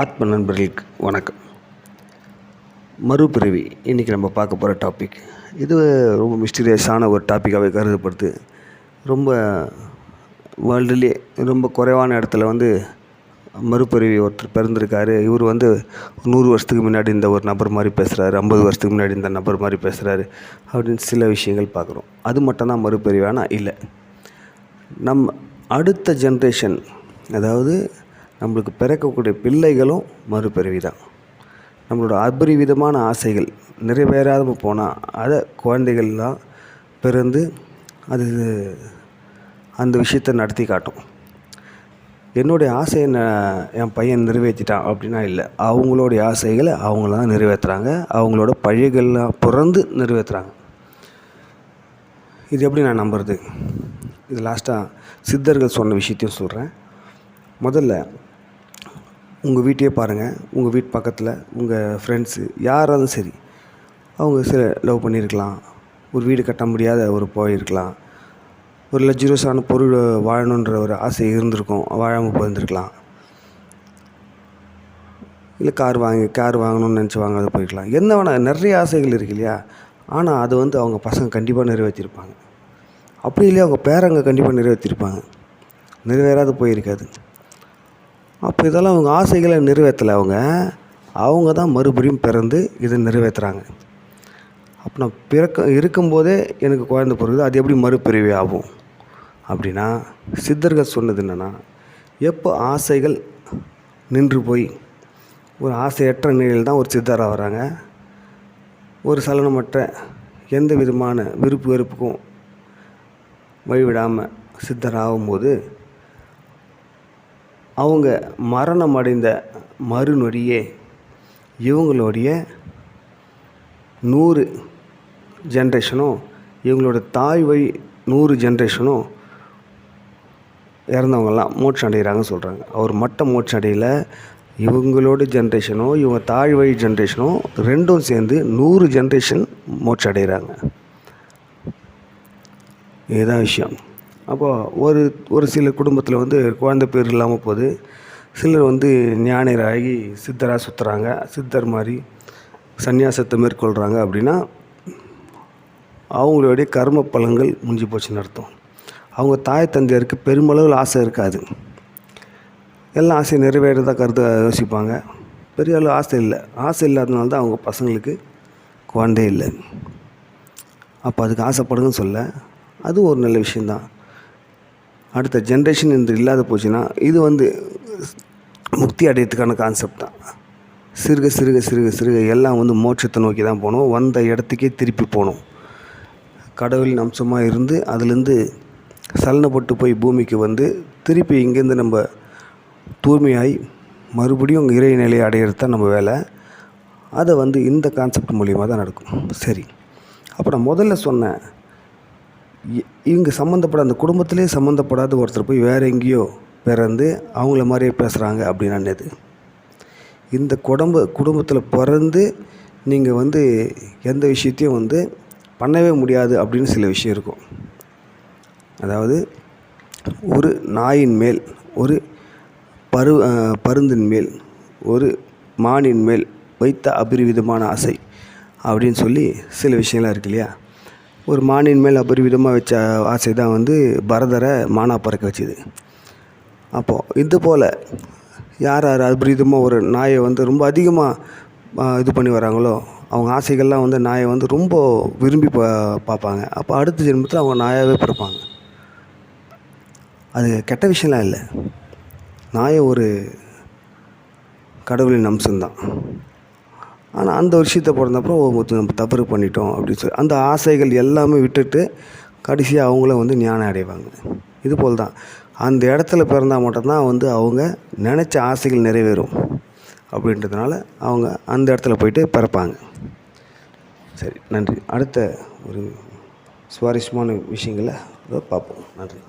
ஆத்ம நண்பர்களுக்கு வணக்கம். மறுபிறவி. இன்றைக்கி நம்ம பார்க்க போகிற டாபிக் இது ரொம்ப மிஸ்டீரியஸான ஒரு டாப்பிக்காகவே கருதப்படுது. ரொம்ப வேர்ல்டுலேயே ரொம்ப குறைவான இடத்துல வந்து மறுபிறவி ஒருத்தர் பிறந்திருக்காரு. இவர் வந்து நூறு வருஷத்துக்கு முன்னாடி இந்த ஒரு நபர் மாதிரி பேசுகிறாரு ஐம்பது வருஷத்துக்கு முன்னாடி இந்த நபர் மாதிரி பேசுகிறாரு அப்படின்னு சில விஷயங்கள் பார்க்குறோம். அது மட்டும்தான் மறுபிறவியானா இல்லை. நம்ம அடுத்த ஜென்ரேஷன் அதாவது நம்மளுக்கு பிறக்கக்கூடிய பிள்ளைகளும் மறுபிறவி தான் நம்மளோட அபரிவிதமான ஆசைகள் நிறைவேறாமல் போனால் அதை குழந்தைகள்லாம் பிறந்து அது அந்த விஷயத்தை நடத்தி காட்டும். என்னுடைய ஆசையை நான் என் பையன் நிறைவேற்றிட்டான் அப்படின்னா இல்லை. அவங்களுடைய ஆசைகளை அவங்கள தான் நிறைவேற்றுறாங்க அவங்களோட பழிகள்லாம் பிறந்து நிறைவேற்றுறாங்க இது எப்படி நான் நம்புறது? இது லாஸ்ட்டாக சித்தர்கள் சொன்ன விஷயத்தையும் சொல்கிறேன் முதல்ல உங்கள் வீட்டையே பாருங்கள் உங்கள் வீட்டு பக்கத்தில் உங்கள் ஃப்ரெண்ட்ஸு யாராவது சரி அவங்க சில லவ் பண்ணியிருக்கலாம் ஒரு வீடு கட்ட முடியாத ஒரு போயிருக்கலாம். ஒரு லக்ஜூரியஸான பொருள் வாழணுன்ற ஒரு ஆசை இருந்திருக்கும் வாழாமல் போயிருந்துருக்கலாம். இல்லை கார் வாங்கி கார் வாங்கணும்னு நினச்சி வாங்காத போயிருக்கலாம். என்ன வேணால் நிறைய ஆசைகள் இருக்கு இல்லையா? ஆனால் அது வந்து அவங்க பசங்க கண்டிப்பாக நிறைவேற்றிருப்பாங்க. அப்படி இல்லையா அவங்க பேரங்க கண்டிப்பாக நிறைவேற்றிருப்பாங்க. நிறைவேறாத போயிருக்காது. அப்போ இதெல்லாம் அவங்க ஆசைகளை நிறைவேற்றலை. அவங்க அவங்க தான் மறுபடியும் பிறந்து இதை நிறைவேற்றுறாங்க. அப்போ நான் பிறக்க இருக்கும்போதே எனக்கு குழந்த பிறகுது அது எப்படி மறுபிறவி ஆகும்? அப்படின்னா சித்தர்கள் சொன்னது என்னென்னா எப்போ ஆசைகள் நின்று போய் ஒரு ஆசையற்ற நிலையில் தான் ஒரு சித்தராக வராங்க ஒரு சலனமற்ற எந்த விதமான விருப்பு வெறுப்புக்கும் வழிவிடாமல் சித்தராகும்போது அவங்க மரணம் அடைந்த மறுநொடியே இவங்களுடைய நூறு ஜென்ரேஷனும் இவங்களோட தாய் வழி நூறு ஜென்ரேஷனும் இறந்தவங்கெல்லாம் மோட்சம் அடைகிறாங்கன்னு சொல்கிறாங்க அவர் மட்டும் மோட்சம் அடையல இவங்களோட ஜென்ரேஷனும் இவங்க தாய் வழி ஜென்ரேஷனும் ரெண்டும் சேர்ந்து நூறு ஜென்ரேஷன் மோட்சம் அடைகிறாங்க இதுதான் விஷயம். அப்போது ஒரு ஒரு சில குடும்பத்தில் வந்து குழந்த பேர் இல்லாமல் போகுது சிலர் வந்து ஞானியராகி சித்தராக சுற்றுறாங்க சித்தர் மாதிரி சன்னியாசத்தை மேற்கொள்கிறாங்க அப்படின்னா அவங்களுடைய கர்ம பலன்கள் முடிஞ்சு போச்சுன்னு அர்த்தம். அவங்க தாய் தந்தையருக்கு பெருமளவில் ஆசை இருக்காது. எல்லாம் ஆசையை நிறைவேறதாக கருத யோசிப்பாங்க. பெரிய அளவு ஆசை இல்லை. ஆசை இல்லாதனால தான் அவங்க பசங்களுக்கு குழந்தை இல்லை. அப்போ அதுக்கு ஆசைப்படுங்கன்னு சொல்ல அது ஒரு நல்ல விஷயந்தான் அடுத்த ஜென்ரேஷன் இந்த இல்லாத போச்சுன்னா இது வந்து முக்தி அடையிறதுக்கான கான்செப்ட் தான். சிறுக சிறுக சிறுக சிறுக எல்லாம் வந்து மோட்சத்தை நோக்கி தான் போகணும் வந்த இடத்துக்கே திருப்பி போகணும் கடவுளின் அம்சமாக இருந்து அதுலேருந்து சலனப்பட்டு போய் பூமிக்கு வந்து திருப்பி இங்கேருந்து நம்ம தூய்மையாகி மறுபடியும் இறை நிலையை அடையிறது தான் நம்ம வேலை. அதை வந்து இந்த கான்செப்ட் மூலியமாக தான் நடக்கும். சரி. அப்போ நான் முதல்ல சொன்னேன் இவங்க சம்மந்தப்பட அந்த குடும்பத்திலே சம்மந்தப்படாத ஒருத்தர் போய் வேறு எங்கேயோ பிறந்து அவங்கள மாதிரியே பேசுகிறாங்க அப்படின்னு எது இந்த குடும்ப குடும்பத்தில் பிறந்து நீங்கள் வந்து எந்த விஷயத்தையும் வந்து பண்ணவே முடியாது அப்படின்னு சில விஷயம் இருக்கும். அதாவது ஒரு நாயின் மேல் ஒரு பரு பருந்தின் மேல் ஒரு மானின் மேல் வைத்த அபரிவிதமான ஆசை அப்படின்னு சொல்லி சில விஷயங்கள்லாம் இருக்கு இல்லையா? ஒரு மானின் மேல் அபரிவிதமாக வச்ச ஆசை தான் வந்து பரதரை மானா பறக்க வச்சுது. அப்போது இது போல் யார் யார் அபரிதமாக ஒரு நாயை வந்து ரொம்ப அதிகமாக இது பண்ணி வராங்களோ அவங்க ஆசைகள்லாம் வந்து நாயை வந்து ரொம்ப விரும்பி பா பார்ப்பாங்க. அப்போ அடுத்த ஜென்மத்தில் அவங்க நாயாகவே பிறப்பாங்க. அது கெட்ட விஷயம்லாம் இல்லை. நாயை ஒரு கடவுளின் அம்சம்தான். ஆனால் அந்த விஷயத்தை பிறந்தப்பறம் ஒருத்தர் நம்ம தவறு பண்ணிட்டோம் அப்படின்னு சொல்லி அந்த ஆசைகள் எல்லாமே விட்டுட்டு கடைசியாக அவங்கள வந்து ஞானம் அடைவாங்க. இது போல் தான் அந்த இடத்துல பிறந்தால் மட்டும்தான் வந்து அவங்க நினச்ச ஆசைகள் நிறைவேறும் அப்படின்றதுனால அவங்க அந்த இடத்துல போயிட்டு பிறப்பாங்க. சரி நன்றி. அடுத்த ஒரு சுவாரஸ்யமான விஷயங்களை பார்ப்போம். நன்றி.